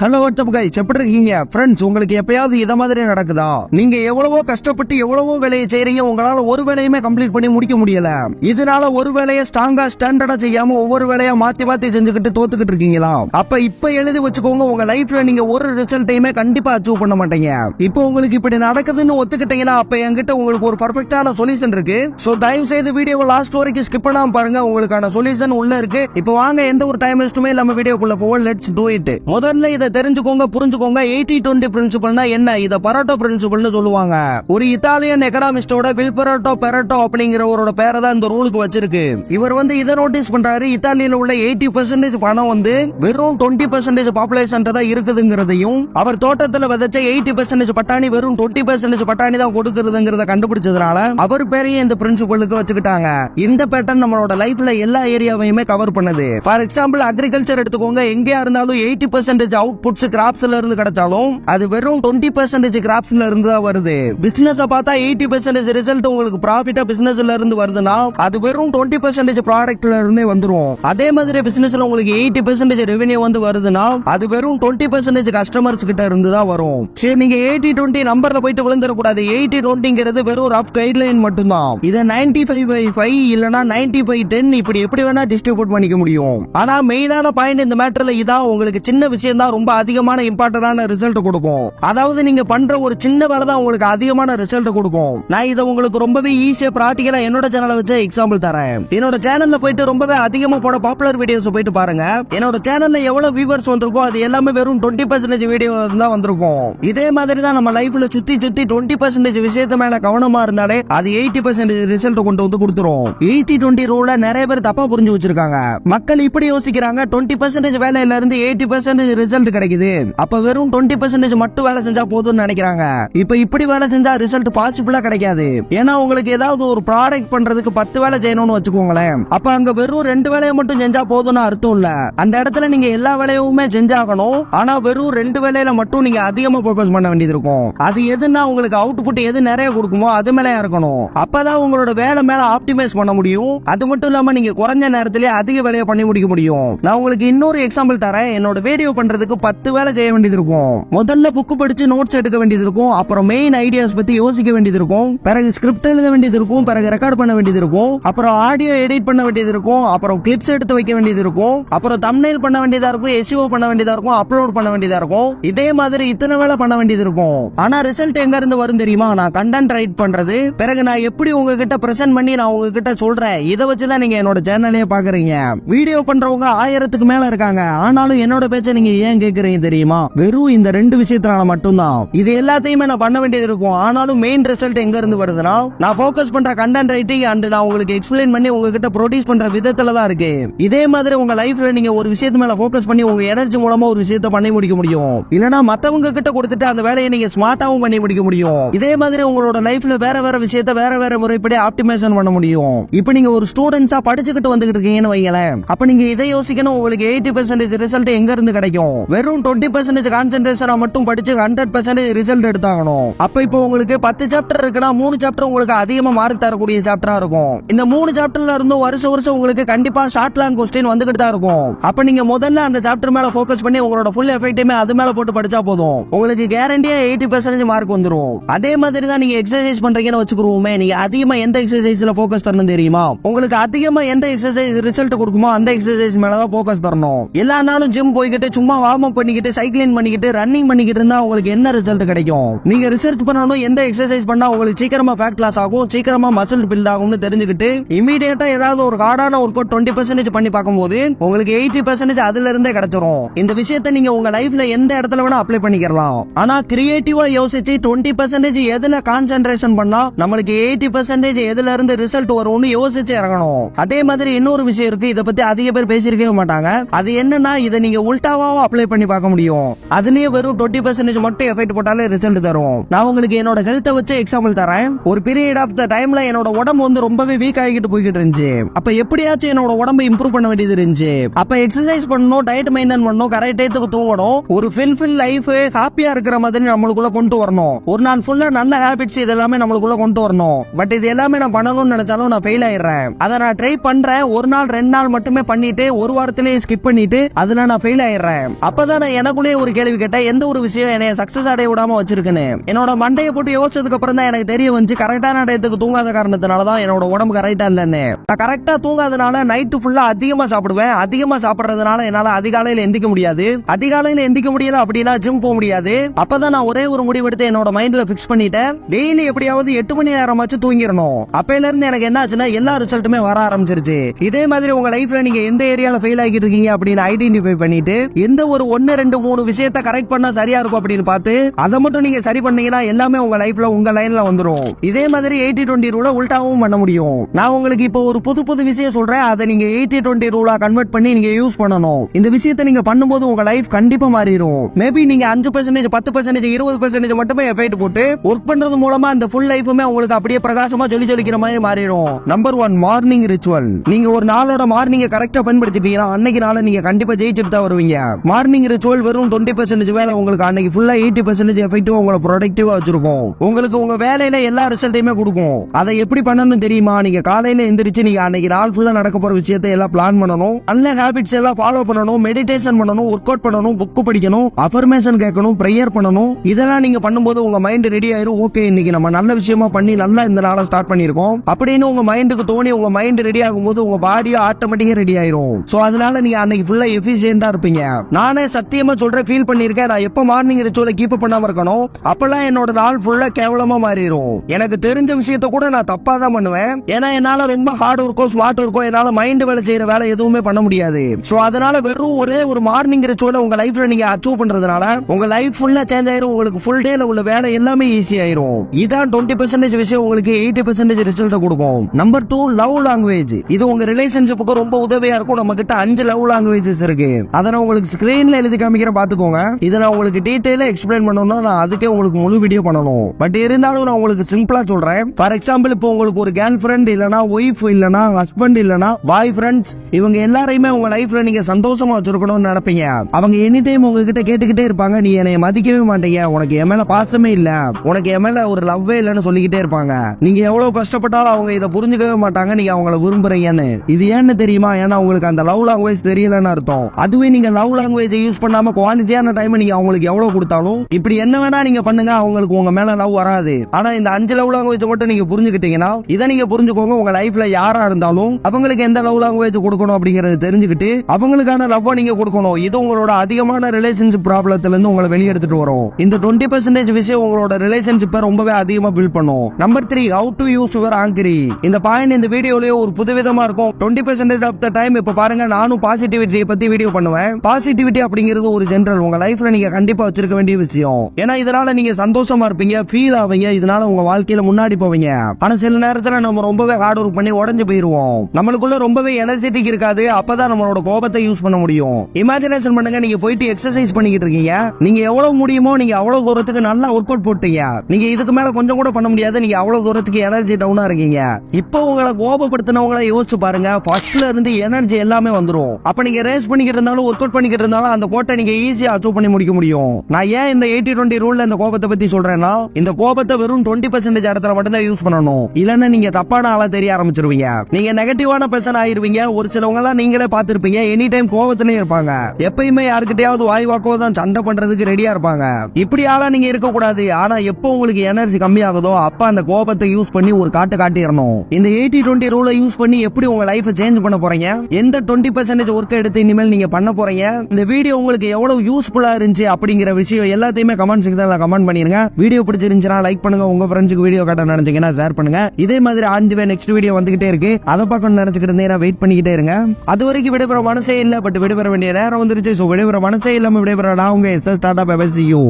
Hello WhatsApp guys எப்படி இருக்கீங்க friends உங்களுக்கு எப்பயாவது இத மாதிரி நடக்குதா? நீங்க எவ்வளவோ கஷ்டப்பட்டு எவ்வளவோ வேலையை செய்யறீங்க உங்களால ஒரு வேலையுமே கம்ப்ளீட் பண்ணி முடிக்க முடியல. இதனால ஒரு வேலையை ஸ்ட்ராங்கா ஸ்டாண்டர்டா செய்யாம ஒவ்வொரு வேலையா மாத்தி மாத்தி செஞ்சுக்கிட்டு தோத்துக்கிட்டு இருக்கீங்களா? அப்ப இப்ப எழுதி வச்சுக்கோங்க உங்க லைஃப்ல நீங்க ஒரு ரிசல்ட்டையுமே கண்டிப்பா அச்சீவ் பண்ண மாட்டீங்க. இப்போ உங்களுக்கு இப்படி நடக்குதுன்னு ஒத்துக்கிட்டீங்கன்னா அப்ப என்கிட்ட உங்களுக்கு ஒரு பர்ஃபெக்டான சொல்யூஷன் இருக்கு. சோ தயவு செய்து வீடியோ லாஸ்ட் வரைக்கும் ஸ்கிப் பண்ணாம பாருங்க உங்களுக்கான சொல்யூஷன் உள்ள இருக்கு. இப்போ வாங்க எந்த ஒரு டைம் வேஸ்ட்டுமே நம்ம வீடியோக்குள்ள போவோம். லெட்ஸ் டூ இட் முதல்ல இதை தெரிஞ்சுக்கோங்க புரிஞ்சுக்கோங்க. எயிட்டி டுவெண்ட்டி பிரின்சிபல்னா என்ன? இதை பரோட்டோ பிரின்சிபல்னு சொல்லுவாங்க. ஒரு இத்தாலியன் எக்கனாமிஸ்டோட வில்பரோட்டோ பெரட்டோ அப்படிங்கிறவரோட பேரை தான் இந்த ரூலுக்கு வச்சிருக்கு. இவர் வந்து இதை நோட்டீஸ் பண்றாரு. இத்தாலியில உள்ள எயிட்டி பர்சன்டேஜ் பணம் வந்து வெறும் டுவெண்ட்டி பர்சன்டேஜ் பாப்புலேஷன் தான் இருக்குதுங்கிறதையும் அவர் தோட்டத்துல விதைச்ச எயிட்டி பர்சன்டேஜ் பட்டாணி வெறும் டுவெண்ட்டி பர்சன்டேஜ் பட்டாணி தான் கொடுக்குறதுங்கிறத கண்டுபிடிச்சதுனால அவர் பேரையும் இந்த பிரின்சிபலுக்கு வச்சுக்கிட்டாங்க. இந்த பேட்டர்ன் நம்மளோட லைஃப்ல எல்லா ஏரியாவையுமே கவர் பண்ணுது. ஃபார் எக்ஸாம்பிள் அக்ரிகல்ச்சர் எடுத்துக்கோங்க. எங்கேயா இருந்தாலும் எயிட்டி பர்சன்டேஜ் அவுட்புட்ஸ் கிராப்ஸ்ல இருந்து கிடைச்சாலும் அது வெறும் டுவெண்ட்டி பர்சன்டேஜ் கிராப்ஸ்ல இருந்து தான் வருது. பிசினஸ் பார்த்தா எயிட்டி பர்சன்டேஜ் ரிசல்ட் உங்களுக்கு ப்ராஃபிட்டா பிசினஸ்ல இருந்து வருதுன்னா அது வெறும் டுவெண்ட்டி பர்சன்டேஜ் ப்ராடக்ட்ல இருந்தே வந்துடும் அதே மாதிரி பிசினஸ்ல உங்களுக்கு எயிட்டி பர்சன்டேஜ் ரெவன்யூ வந்து வருதுன்னா அது வெறும் டுவெண்ட்டி பர்சன்டேஜ் கஸ்டமர்ஸ் கிட்ட இருந்து தான் வரும். சரி நீங்க எயிட்டி டுவெண்ட்டி நம்பர்ல போயிட்டு விழுந்துடக்கூடாது எயிட்டி டுவெண்ட்டிங்கிறது வெறும் ரஃப் கைட்லைன் மட்டும்தான். இதை நைன்டி ஃபைவ் பை ஃபைவ் இல்லனா நைன்டி ஃபைவ் டென் இப்படி எப்படி வேணா டிஸ்ட்ரிபியூட் பண்ணிக்க முடியும். ஆனா மெயினான பாயிண்ட் இந்த மேட்டர்ல இதான். உங்களுக்கு சின்ன விஷயம் தான் ரொம்ப ரொம்ப அதிகமான இம்பார்ட்டன்டான ரிசல்ட் கொடுக்கும். அதாவது நீங்க பண்ற ஒரு சின்ன வேலை தான் உங்களுக்கு அதிகமான ரிசல்ட் கொடுக்கும். நான் இதை உங்களுக்கு ரொம்பவே ஈஸியா ப்ராக்டிக்கலா என்னோட சேனலை வச்சு எக்ஸாம்பிள் தரேன். என்னோட சேனல்ல போயிட்டு ரொம்பவே அதிகமா போட பாப்புலர் வீடியோஸ் போயிட்டு பாருங்க. என்னோட சேனல்ல எவ்வளவு வியூவர்ஸ் வந்திருக்கோ அது எல்லாமே வெறும் டுவெண்ட்டி பர்சன்டேஜ் வீடியோ தான் வந்திருக்கும். இதே மாதிரி தான் நம்ம லைஃப்ல சுத்தி சுத்தி டுவெண்ட்டி பர்சன்டேஜ் விஷயத்து மேல கவனமா இருந்தாலே அது எயிட்டி பர்சன்டேஜ் ரிசல்ட் கொண்டு வந்து கொடுத்துரும். எயிட்டி டுவெண்ட்டி ரூல நிறைய பேர் தப்பா புரிஞ்சு வச்சிருக்காங்க. மக்கள் இப்படி யோசிக்கிறாங்க டுவெண்ட்டி பர்சன்டேஜ் வேலையில இருந்து எயிட்டி பர்சன்டேஜ் ரிசல்ட் கிடைக்குது. அப்ப வெறும் டுவெண்ட்டி பர்சன்டேஜ் மட்டும் வேலை செஞ்சா போதும்னு நினைக்கிறாங்க. இப்ப இப்படி வேலை செஞ்சா ரிசல்ட் பாசிபிளா கிடைக்காது. ஏன்னா உங்களுக்கு ஏதாவது ஒரு ப்ராடக்ட் பண்றதுக்கு பத்து வேலை செய்யணும்னு வச்சுக்கோங்களேன். அப்ப அங்க வெறும் ரெண்டு வேலையை மட்டும் செஞ்சா போதும்னு அர்த்தம் இல்ல. அந்த இடத்துல நீங்க எல்லா வேலையுமே செஞ்சாகணும். ஆனா வெறும் ரெண்டு வேலையில மட்டும் நீங்க அதிகமா போக்கஸ் பண்ண வேண்டியது இருக்கும். அது எதுன்னா உங்களுக்கு அவுட்புட் எது நிறைய கொடுக்குமோ அது மேலே இருக்கணும். அப்பதான் உங்களோட வேலை மேல ஆப்டிமைஸ் பண்ண முடியும். அது மட்டும் இல்லாம நீங்க குறைஞ்ச நேரத்திலேயே அதிக வேலையை பண்ணி முடிக்க முடியும். நான் உங்களுக்கு இன்னொரு எக்ஸாம்பிள் தரேன். என்னோட வீடியோ பண்றதுக்கு பத்து வேலை செய்ய வேண்டியது இருக்கும். முதல்ல புக்கு படிச்சு நோட்ஸ் எடுக்க வேண்டியது இருக்கும். அப்புறம் மெயின் ஐடியாஸ் பத்தி யோசிக்க வேண்டியது இருக்கும். பிறகு ஸ்கிரிப்ட் எழுத வேண்டியது இருக்கும். பிறகு ரெக்கார்ட் பண்ண வேண்டியது இருக்கும். அப்புறம் ஆடியோ எடிட் பண்ண வேண்டியது இருக்கும். அப்புறம் கிளிப்ஸ் எடுத்து வைக்க வேண்டியது இருக்கும். அப்புறம் தம்னைல் பண்ண வேண்டியதா இருக்கும். எஸ்இஓ பண்ண வேண்டியதா இருக்கும். அப்லோட் பண்ண வேண்டியதா இருக்கும். இதே மாதிரி இத்தனை வேலை பண்ண வேண்டியது இருக்கும். ஆனா ரிசல்ட் எங்க இருந்து வரும் தெரியுமா? நான் கண்டென்ட் ரைட் பண்றது. பிறகு நான் எப்படி உங்ககிட்ட பிரசன்ட் பண்ணி நான் உங்ககிட்ட சொல்றேன்? இதை வச்சு தான் நீங்க என்னோட சேனலே பாக்குறீங்க வீடியோ பண்றவங்க ஆயிரத்துக்கு மேல இருக்காங்க. ஆனாலும் என்னோட பேச்சை நீங்க ஏன் கேக்குறீங்க தெரியுமா? வெறும் இந்த ரெண்டு விஷயத்தினால மட்டும்தான். இது எல்லாத்தையுமே நான் பண்ண வேண்டியது இருக்கும். ஆனாலும் மெயின் ரிசல்ட் எங்க இருந்து வருதுன்னா நான் ஃபோக்கஸ் பண்ற கண்டென்ட் ரைட்டிங் அண்ட் நான் உங்களுக்கு எக்ஸ்பிளைன் பண்ணி உங்ககிட்ட ப்ரொடியூஸ் பண்ற விதத்துல தான் இருக்கு. இதே மாதிரி உங்க லைஃப்ல நீங்க ஒரு விஷயத்து மேல ஃபோக்கஸ் பண்ணி உங்க எனர்ஜி மூலமா ஒரு விஷயத்த பண்ணி முடிக்க முடியும். இல்லனா மத்தவங்க கிட்ட கொடுத்துட்டு அந்த வேலையை நீங்க ஸ்மார்ட்டாவும் பண்ணி முடிக்க முடியும். இதே மாதிரி உங்களோட லைஃப்ல வேற வேற விஷயத்த வேற வேற முறைப்படி ஆப்டிமைசேஷன் பண்ண முடியும். இப்போ நீங்க ஒரு ஸ்டூடெண்ட்ஸா படிச்சுக்கிட்டு வந்துகிட்டு இருக்கீங்கன்னு வைங்களேன் அப்ப நீங்க இதை யோசிக்கணும். உங்களுக்கு எயிட்டி பர்சன்டேஜ் ரிசல்ட் எங்க இருந்து கிடைக்கும்? வெறும் டுவெண்ட்டி பர்சன்டேஜ் கான்சென்ட்ரேஷனை மட்டும் படிச்சு ஹண்ட்ரட் பர்சன்டேஜ் ரிசல்ட் எடுத்தாகணும். அப்ப இப்போ உங்களுக்கு பத்து சாப்டர் இருக்குன்னா மூணு சாப்டர் உங்களுக்கு அதிகமா மார்க் தரக்கூடிய சாப்டரா இருக்கும். இந்த மூணு சாப்டர்ல இருந்தும் வருஷம் வருஷம் உங்களுக்கு கண்டிப்பா ஷார்ட் லாங் கொஸ்டின் வந்துகிட்டு தான் இருக்கும். அப்ப நீங்க முதல்ல அந்த சாப்டர் மேல ஃபோக்கஸ் பண்ணி உங்களோட ஃபுல் எஃபெக்ட்டுமே அது மேல போட்டு படிச்சா போதும். உங்களுக்கு கேரண்டியா எயிட்டி பர்சன்டேஜ் மார்க் வந்துடும் அதே மாதிரி தான் நீங்க எக்ஸசைஸ் பண்றீங்கன்னு வச்சுக்கிறோமே நீங்க அதிகமா எந்த எக்ஸசைஸ்ல ஃபோக்கஸ் தரணும் தெரியுமா? உங்களுக்கு அதிகமா எந்த எக்ஸசைஸ் ரிசல்ட் கொடுக்குமோ அந்த எக்ஸசைஸ் மேல தான் ஃபோக்கஸ் தரணும். எல்லா நாளும் ஜிம் போய்கிட்டு சும்மா வார்ம் அப் பண்ணிக்கிட்டு சைக்கிளிங் பண்ணிக்கிட்டு ரன்னிங் பண்ணிக்கிட்டு இருந்தா உங்களுக்கு என்ன ரிசல்ட் கிடைக்கும்? நீங்க ரிசர்ச் பண்ணணும் எந்த எக்ஸசைஸ் பண்ணா உங்களுக்கு சீக்கிரமா ஃபேட் லாஸ் ஆகும் சீக்கிரமா மசில் பில்ட் ஆகும்னு தெரிஞ்சுக்கிட்டு இமீடியட்டா ஏதாவது ஒரு ஹார்டான ஒர்க் அவுட் டுவெண்ட்டி பர்சன்டேஜ் பண்ணி பார்க்கும்போது உங்களுக்கு எயிட்டி பர்சன்டேஜ் அதுல இருந்தே கிடைச்சிரும். இந்த விஷயத்தை நீங்க உங்க லைஃப்ல எந்த இடத்துல வேணா அப்ளை பண்ணிக்கலாம். ஆனா கிரியேட்டிவா யோசிச்சு டுவெண்ட்டி பர்சன்டேஜ் எதுல கான்சென்ட்ரேஷன் பண்ணா நம்மளுக்கு எயிட்டி பர்சன்டேஜ் எதுல இருந்து ரிசல்ட் வரும்னு யோசிச்சு இறங்கணும். அதே மாதிரி இன்னொரு விஷயம் இருக்கு இதை பத்தி அதிக பேர் பேசியிருக்கவே மாட்டாங்க. அது என்னன்னா இதை நீங்க உல்டாவாவும் அப்ளை பண்ணி பார்க்க முடியும். அதுலயே வெறும் டுவெண்ட்டி பர்சன்டேஜ் மட்டும் எஃபெக்ட் போட்டாலே ரிசல்ட் தரும். நான் உங்களுக்கு என்னோட ஹெல்த்தை வச்சு எக்ஸாம்பிள் தரேன். ஒரு பீரியட் ஆஃப் த டைம்ல என்னோட உடம்பு வந்து ரொம்பவே வீக் ஆகிட்டு போய்கிட்டு இருந்துச்சு. அப்ப எப்படியாச்சும் என்னோட உடம்பை இம்ப்ரூவ் பண்ண வேண்டியது இருந்துச்சு. அப்ப எக்ஸசைஸ் பண்ணணும் டயட் மெயின்டைன் பண்ணணும் கரெக்ட் டயத்துக்கு தூங்கணும். ஒரு ஃபில்ஃபில் லைஃப் ஹாப்பியா இருக்கிற மாதிரி நம்மளுக்குள்ள கொண்டு வரணும். ஒரு நாள் ஃபுல்லா நல்ல ஹேபிட்ஸ் இது எல்லாமே நம்மளுக்குள்ள கொண்டு வரணும். பட் இது எல்லாமே நான் பண்ணணும்னு நினைச்சாலும் நான் ஃபெயில் ஆயிடுறேன். அதை நான் ட்ரை பண்றேன். ஒரு நாள் ரெண்டு நாள் மட்டுமே பண்ணிட்டு ஒரு வாரத்திலேயே ஸ்கிப் பண்ணிட்டு அதுல நான் ஃபெயில் ஆயிடுறேன். அப்ப அப்பதான் நான் எனக்குள்ளேயே ஒரு கேள்வி கேட்டேன். எந்த ஒரு விஷயம் என்னைய சக்சஸ் அடைய விடாம வச்சிருக்குன்னு? என்னோட மண்டையை போட்டு யோசிச்சதுக்கு அப்புறம் தான் எனக்கு தெரிய வந்துச்சு. கரெக்டான டயத்துக்கு தூங்காத காரணத்தினால தான் என்னோட உடம்பு கரெக்டா இல்லைன்னு. நான் கரெக்டா தூங்காதனால நைட்டு ஃபுல்லா அதிகமா சாப்பிடுவேன். அதிகமா சாப்பிடுறதுனால என்னால அதிகாலையில எந்திக்க முடியாது. அதிகாலையில எந்திக்க முடியல அப்படின்னா ஜிம் போக முடியாது. அப்பதான் நான் ஒரே ஒரு முடிவெடுத்து என்னோட மைண்ட்ல ஃபிக்ஸ் பண்ணிட்டேன். டெய்லி எப்படியாவது எட்டு மணி நேரமாச்சும் தூங்கிடணும். அப்பையில இருந்து எனக்கு என்ன ஆச்சுன்னா எல்லா ரிசல்ட்டுமே வர ஆரம்பிச்சிருச்சு. இதே மாதிரி உங்க லைஃப்ல நீங்க எந்த ஏரியால ஃபெயில் ஆகிட்டு இருக்கீங்க அப்படின்னு ஐடென்டிஃபை பண்ணிட்டு எந்த ஒரு ஒன்னு ரெண்டு மூணு விஷயத்த கரெக்ட் பண்ணா சரியா இருக்கும் அப்படின்னு பார்த்து அதை மட்டும் நீங்க சரி பண்ணீங்கன்னா எல்லாமே உங்க லைஃப்ல உங்க லைன்ல வந்துடும் இதே மாதிரி எயிட்டி டுவெண்ட்டி ரூல உல்டாவும் பண்ண முடியும். நான் உங்களுக்கு இப்போ ஒரு புது புது விஷயம் சொல்றேன். அதை நீங்க எயிட்டி டுவெண்ட்டி ரூலா கன்வெர்ட் பண்ணி நீங்க யூஸ் பண்ணணும். இந்த விஷயத்தை நீங்க பண்ணும்போது உங்க லைஃப் கண்டிப்பா மாறிடும் மேபி நீங்க அஞ்சு பர்சன்டேஜ் பத்து பர்சன்டேஜ் இருபது பர்சன்டேஜ் மட்டுமே எஃபெக்ட் போட்டு ஒர்க் பண்றது மூலமா அந்த ஃபுல் லைஃபுமே உங்களுக்கு அப்படியே பிரகாசமா சொல்லி சொல்லிக்கிற மாதிரி மாறிடும் நம்பர் ஒன் மார்னிங் ரிச்சுவல் நீங்க ஒரு நாளோட மார்னிங் கரெக்டா பயன்படுத்திட்டீங்கன்னா அன்னைக்கு நாளை நீங்க கண்டிப்பா ஜெயிச்சுட்டு தான் வருவீங்க. மார்னிங் ரிச்சுவல் வெறும் டுவெண்ட்டி பர்சன்டேஜ் வேலை உங்களுக்கு அன்னைக்கு ஃபுல்லா எயிட்டி பர்சன்டேஜ் எஃபெக்டிவ் உங்களை ப்ரொடக்டிவா வச்சிருக்கும். உங்களுக்கு உங்க வேலையில எல்லா ரிசல்ட்டையுமே கொடுக்கும். அதை எப்படி பண்ணணும் தெரியுமா? நீங்க காலையில எந்திரிச்சு நீங்க அன்னைக்கு நாள் ஃபுல்லா நடக்க போற விஷயத்தை எல்லாம் பிளான் பண்ணணும். நல்ல ஹாபிட்ஸ் எல்லாம் ஃபாலோ பண்ணணும். மெடிடேஷன் பண்ணணும். ஒர்க் அவுட் பண்ணணும். புக் படிக்கணும். அஃபர்மேஷன் கேட்கணும். ப்ரேயர் பண்ணணும். இதெல்லாம் நீங்க பண்ணும்போது உங்க மைண்ட் ரெடி ஆயிரும். ஓகே இன்னைக்கு நம்ம நல்ல விஷயமா பண்ணி நல்லா இந்த நாளை ஸ்டார்ட் பண்ணிருக்கோம் அப்படின்னு உங்க மைண்டுக்கு தோணி உங்க மைண்ட் ரெடி ஆகும்போது உங்க பாடியும் ஆட்டோமேட்டிக்கா ரெடி ஆயிரும். சோ அதனால நீங்க அன்னைக்கு ஃபுல்லா எஃபிஷியன்டா இருப்பீங்க. நானே சத்தியமா சொல்கிறேன் ஃபீல் பண்ணிருக்கேன் நான் எப்ப மார்னிங் ரிச்சுவலை கீப் பண்ணாம இருக்கணும்? அப்பெல்லாம் என்னோட நாள் ஃபுல்லா கேவலமா மாறிடும் எனக்கு தெரிஞ்ச விஷயத்த கூட நான் தப்பா தான் பண்ணுவேன். ஏன்னா என்னால ரொம்ப ஹார்ட் ஒர்க்கோ ஸ்மார்ட் ஒர்க்கோ என்னால மைண்ட் வேலை செய்யற வேலை எதுவுமே பண்ண முடியாது. சோ அதனால வெறும் ஒரே ஒரு மார்னிங் ரிச்சுவலை உங்க லைஃப்ல நீங்க அச்சீவ் பண்றதுனால உங்க லைஃப் ஃபுல்லா சேஞ்ச் ஆயிரும். உங்களுக்கு ஃபுல் டேல உள்ள வேலை எல்லாமே ஈஸி ஆயிரும். இதான் டுவெண்ட்டி பெர்சன்டேஜ் விஷயம் உங்களுக்கு எயிட்டி பர்சன்டேஜ் ரிசல்ட் கொடுக்கும். நம்பர் டூ லவ் லாங்குவேஜ் இது உங்க ரிலேஷன்ஷிப்புக்கு ரொம்ப உதவியா இருக்கும். நம்ம கிட்ட அஞ்சு லவ் லாங்குவேஜஸ் இருக்கு. அதை உங்களுக்கு ஸ்கிரீன் ஸ்கிரீன்ல எழுதி காமிக்கிறேன் பாத்துக்கோங்க இதை நான் உங்களுக்கு டீட்டெயிலா எக்ஸ்பிளைன் பண்ணணும்னா நான் அதுக்கே உங்களுக்கு முழு வீடியோ பண்ணணும். பட் இருந்தாலும் நான் உங்களுக்கு சிம்பிளா சொல்றேன். ஃபார் எக்ஸாம்பிள் இப்போ உங்களுக்கு ஒரு கேர்ள் ஃப்ரெண்ட் இல்லனா ஒய்ஃப் இல்லனா ஹஸ்பண்ட் இல்லனா பாய் ஃப்ரெண்ட்ஸ் இவங்க எல்லாரையுமே உங்க லைஃப்ல நீங்க சந்தோஷமா வச்சிருக்கணும்னு நினைப்பீங்க. அவங்க எனி டைம் உங்ககிட்ட கேட்டுக்கிட்டே இருப்பாங்க. நீ என்னை மதிக்கவே மாட்டீங்க. உனக்கு என் மேல பாசமே இல்ல. உனக்கு என் மேல ஒரு லவ்வே இல்லைன்னு சொல்லிக்கிட்டே இருப்பாங்க. நீங்க எவ்வளவு கஷ்டப்பட்டாலும் அவங்க இதை புரிஞ்சுக்கவே மாட்டாங்க. நீங்க அவங்கள விரும்புறீங்கன்னு. இது ஏன்னு தெரியுமா? ஏன்னா உங்களுக்கு அந்த லவ் லாங்குவேஜ் தெரியலன்னு அர்த்தம். அதுவே நீங்க லவ் லாங்குவேஜ் யூஸ் பண்ணாம குவாலிட்டியான டைம் நீங்க அவங்களுக்கு எவ்வளவு கொடுத்தாலும் இப்படி என்ன வேணா நீங்க பண்ணுங்க அவங்களுக்கு உங்க மேல லவ் வராது. ஆனா இந்த அஞ்சு லவ் லாங்குவேஜ் மட்டும் நீங்க புரிஞ்சுக்கிட்டீங்கன்னா இதை நீங்க புரிஞ்சுக்கோங்க உங்க லைஃப்ல யாரா இருந்தாலும் அவங்களுக்கு எந்த லவ் லாங்குவேஜ் கொடுக்கணும் அப்படிங்கிறத தெரிஞ்சுக்கிட்டு அவங்களுக்கான லவ்வை நீங்க கொடுக்கணும். இது உங்களோட அதிகமான ரிலேஷன்ஷிப் ப்ராப்ளத்துல இருந்து உங்களை வெளியெடுத்துட்டு வரும். இந்த டுவெண்ட்டி பர்சன்டேஜ் விஷயம் உங்களோட ரிலேஷன்ஷிப்பை ரொம்பவே அதிகமா பில்ட் பண்ணும். Number three how to use your angry இந்த பாயிண்ட் இந்த வீடியோலயே ஒரு புதுவிதமா இருக்கும். Twenty percentage of the time இப்ப பாருங்க நானும் பாசிட்டிவிட்டியை பத்தி வீடியோ பண்ணுவேன். பாசிட்டிவிட்டி அப்படிங்கிறது ஒரு ஜென்ரல் உங்க லைஃப்ல நீங்க கண்டிப்பா வச்சிருக்க வேண்டிய விஷயம். ஏன்னா இதனால நீங்க சந்தோஷமா இருப்பீங்க ஃபீல் ஆவீங்க இதனால உங்க வாழ்க்கையில முன்னாடி போவீங்க. ஆனா சில நேரத்துல நம்ம ரொம்பவே ஹார்ட் ஒர்க் பண்ணி உடஞ்சு போயிருவோம். நம்மளுக்குள்ள ரொம்பவே எனர்ஜெட்டிக் இருக்காது அப்பதான் நம்மளோட கோபத்தை யூஸ் பண்ண முடியும். இமேஜினேஷன் பண்ணுங்க நீங்க போயிட்டு எக்ஸசைஸ் பண்ணிக்கிட்டு இருக்கீங்க. நீங்க எவ்வளவு முடியுமோ நீங்க அவ்வளவு தூரத்துக்கு நல்லா ஒர்க் அவுட் போட்டீங்க. நீங்க இதுக்கு மேல கொஞ்சம் கூட பண்ண முடியாது நீங்க அவ்வளவு தூரத்துக்கு எனர்ஜி டவுனா இருக்கீங்க. இப்போ உங்களை கோபப்படுத்தினவங்களை யோசிச்சு பாருங்க ஃபர்ஸ்ட்ல இருந்து எனர்ஜி எல்லாமே வந்துடும் அப்ப நீங்க ரேஸ் பண்ணிக்கிட்டு இருந்தாலும் ஒர்க் அவுட் பண்ணிக்கிட்டு இருந்தாலும் அந்த கோட்டை நீங்க ஈஸியா அச்சீவ் பண்ணி முடிக்க முடியும். நான் ஏன் இந்த எயிட்டி டுவெண்ட்டி ரூல்ல இந்த கோபத்தை பத்தி சொல்றேன்னா இந்த கோபத்தை வெறும் டுவெண்ட்டி பர்சன்டேஜ் இடத்துல மட்டும் தான் யூஸ் பண்ணணும். இல்லைன்னா நீங்க தப்பான ஆளா தெரிய ஆரம்பிச்சிருவீங்க. நீங்க நெகட்டிவான பர்சன் ஆயிருவீங்க. ஒரு சிலவங்க எல்லாம் நீங்களே பார்த்திருப்பீங்க. எனி டைம் கோபத்திலே இருப்பாங்க. எப்பயுமே யாருக்கிட்டயாவது வாய் வாக்கோ தான் சண்டை பண்றதுக்கு ரெடியா இருப்பாங்க. இப்படி ஆளா நீங்க இருக்க கூடாது ஆனா எப்போ உங்களுக்கு எனர்ஜி கம்மியாகுதோ அப்ப அந்த கோபத்தை யூஸ் பண்ணி ஒரு காட்டு காட்டிடணும் இந்த எயிட்டி டுவெண்ட்டி ரூலை யூஸ் பண்ணி எப்படி உங்க லைஃபை சேஞ்ச் பண்ண போறீங்க? எந்த டுவெண்ட்டி பர்சன்டேஜ் ஒர்க் எடுத்து இனிமேல் நீங்க பண்ண போறீங்க? இந்த வீடியோ உங்களுக்கு எவ்வளவு யூஸ்ஃபுல்லாக இருந்துச்சு அப்படிங்கிற விஷயம் எல்லாத்தையுமே கமெண்ட் செக்ஷனில் கமெண்ட் பண்ணிருங்க. வீடியோ பிடிச்சிருந்துச்சுன்னா லைக் பண்ணுங்க. உங்க ஃப்ரெண்ட்ஸுக்கு வீடியோ காட்ட நினைச்சீங்கன்னா ஷேர் பண்ணுங்க. இதே மாதிரி ஆன் தி நெக்ஸ்ட் வீடியோ வந்துகிட்டே இருக்கு. அதை பார்க்கணும் நினைச்சுக்கிட்டு இருந்தேன். வெயிட் பண்ணிக்கிட்டே இருங்க. அது வரைக்கும் விடைபெற மனசே இல்லை பட் விடைபெற வேண்டிய நேரம் வந்துருச்சு. ஸோ விடைபெற மனசே இல்லாமல் விடைபெற நான் உங்க எஸ் டாடா பேசி யூ